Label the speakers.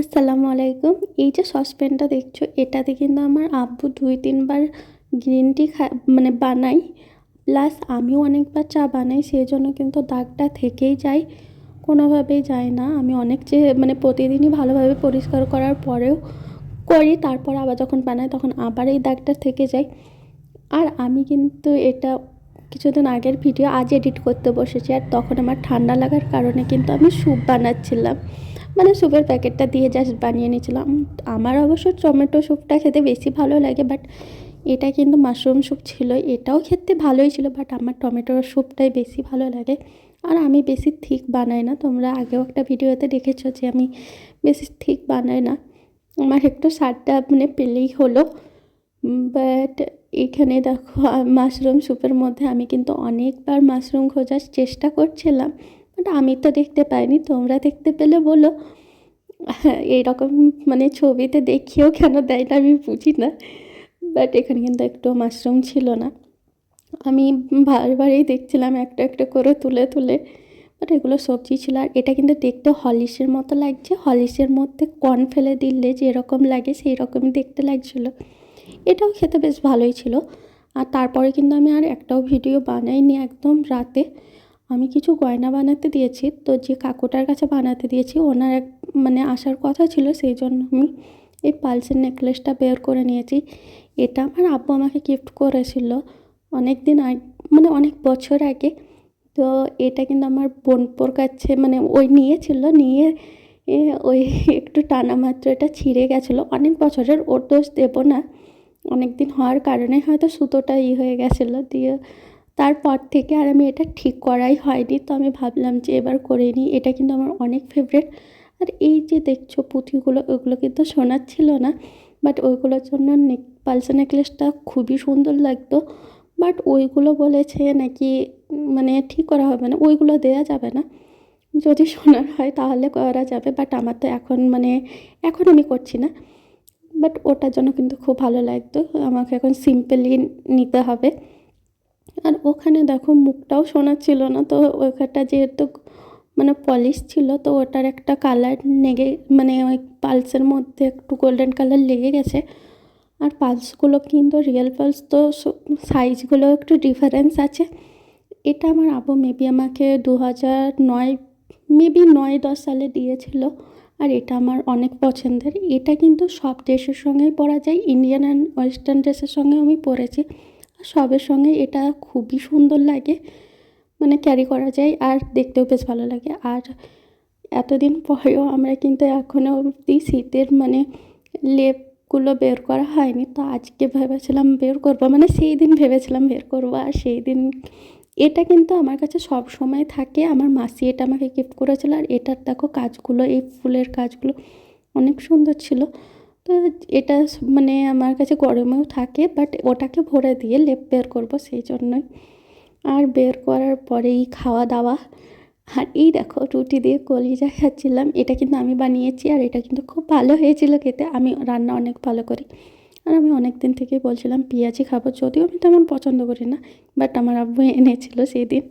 Speaker 1: আসসালামু আলাইকুম। এই যে সসপ্যানটা দেখছ, এটাতে কিন্তু আমার আব্বু দুই তিনবার গ্রিন টি মানে বানাই প্লাস আমিও অনেকবার চা বানাই সেই জন্য কিন্তু দাগটা থেকেই যায়, কোনোভাবেই যায় না। আমি অনেক যে মানে প্রতিদিনই ভালোভাবে পরিষ্কার করার পরেও করি, তারপর আবার যখন বানাই তখন আবার এই দাগটা থেকে যায়। আর আমি কিন্তু এটা কিছুদিন আগের ভিডিও আজ এডিট করতে বসেছি, আর তখন আমার ঠান্ডা লাগার কারণে কিন্তু আমি স্যুপ বানাচ্ছিলাম। মানে স্যুপের প্যাকেটটা দিয়ে জাস্ট বানিয়ে নিয়েছিলাম। আমার অবশ্য টমেটো স্যুপটা খেতে বেশি ভালো লাগে বাট এটা কিন্তু মাশরুম স্যুপ ছিল, এটাও খেতে ভালোই ছিল বাট আমার টমেটোর স্যুপটাই বেশি ভালো লাগে। আর আমি বেশি ঠিক বানাই না, তোমরা আগেও একটা ভিডিওতে দেখেছ যে আমি বেশি ঠিক বানাই না। আমার একটু স্বাদটা মানে পেলেই হলো বাট এখানে দেখো মাশরুম স্যুপের মধ্যে আমি কিন্তু অনেকবার মাশরুম খোঁজার চেষ্টা করছিলাম বাট আমি তো দেখতে পাইনি, তোমরা দেখতে পেলে বলো। এইরকম মানে ছবিতে দেখিয়েও কেন দেয় না আমি বুঝি না। বাট এখানে কিন্তু একটু মাশরুম ছিল না। আমি বারবারই দেখছিলাম একটা একটা করে তুলে তুলে, বাট এগুলো সবজি ছিল। আর এটা কিন্তু দেখতে হলিসের মতো লাগছে। হলিসের মধ্যে কর্ন ফেলে দিলে যেরকম লাগে সেই রকমই দেখতে লাগছিল। এটাও খেতে বেশ ভালোই ছিল। আর তারপরে কিন্তু আমি আর একটাও ভিডিও বানাইনি একদম রাতে। আমি কিছু গয়না বানাতে দিয়েছি, তো যে কাকুটার কাছে বানাতে দিয়েছি, ওনার এক মানে আসার কথা ছিল, সেই জন্য আমি এই পালসের নেকলেসটা বের করে নিয়েছি। এটা আমার আব্বু আমাকে গিফট করেছিল অনেক দিন আগে মানে অনেক বছর আগে। তো এটা কিন্তু আমার বোনপোর কাছে মানে ওই নিয়েছিল, নিয়ে ওই একটু টানা মাত্র এটা ছিঁড়ে গেছিল। অনেক বছরের, ওর দোষ দেবো না। অনেক দিন হওয়ার কারণে হয়তো সুতোটা ই হয়ে গেছিল, দিয়ে তারপর থেকে আর আমি এটা ঠিক করাই হয়নি। তো আমি ভাবলাম যে এবার করে নিই। এটা কিন্তু আমার অনেক ফেভারেট আর এই যে দেখছ পুঁথিগুলো, ওগুলো কিন্তু সোনার ছিল না। বাট ওইগুলোর জন্য নেক পালসা নেকলেসটা খুবই সুন্দর লাগতো। বাট ওইগুলো বলেছে নাকি মানে ঠিক করা হবে না। ওইগুলো দেওয়া যাবে না। যদি সোনার হয় তাহলে করা যাবে। বাট আমার তো এখন মানে এখন আমি করছি না। বাট ওটার জন্য কিন্তু খুব ভালো লাগতো। আমাকে এখন সিম্পলি নিতে হবে। আর ওখানে দেখো মুখটাও শোনা ছিল না, তো ওখানটা যেহেতু মানে পলিশ ছিল, তো ওটার একটা কালার নেগে মানে ওই পালসের মধ্যে একটু গোল্ডেন কালার লেগে গেছে। আর পালসগুলো কিন্তু রিয়েল পালস তো সাইজগুলো একটু ডিফারেন্স আছে। এটা আমার আবু মেবি আমাকে দু হাজার নয় মেবি নয় দশ সালে দিয়েছিল। আর এটা আমার অনেক পছন্দের। এটা কিন্তু সব ড্রেসের সঙ্গেই পরা যায় ইন্ডিয়ান অ্যান্ড ওয়েস্টার্ন ড্রেসের সঙ্গে আমি পরেছি। সবের সঙ্গে এটা খুবই সুন্দর লাগে। মানে ক্যারি করা যায় আর দেখতেও বেশ ভালো লাগে। আর এতদিন পরেও আমরা কিন্তু এখনও অবধি শীতের মানে লেপগুলো বের করা হয়নি। তো আজকে ভেবেছিলাম বের করব। মানে সেই দিন ভেবেছিলাম বের করব। আর সেই দিন এটা কিন্তু আমার কাছে সব সময় থাকে। আমার মাসি এটা আমাকে গিফট করেছিল। আর এটার দেখো কাজগুলো, এই ফুলের কাজগুলো অনেক সুন্দর ছিল। তো এটা মানে আমার কাছে গরমেও থাকে বাট ওটাকে ভরে দিয়ে লেপ বের করব সেই জন্যই। আর বের করার পরেই খাওয়া দাওয়া আর এই দেখো, রুটি দিয়ে কলিজা খাচ্ছিলাম, এটা কিন্তু আমি বানিয়েছি আর এটা কিন্তু খুব ভালো হয়েছিল খেতে। আমি রান্না অনেক ভালো করি। আর আমি অনেক দিন থেকেই বলছিলাম, পেঁয়াজি খাব। যদিও আমি তেমন পছন্দ করি না বাট আমার আব্বু এনেছিল সেই দিন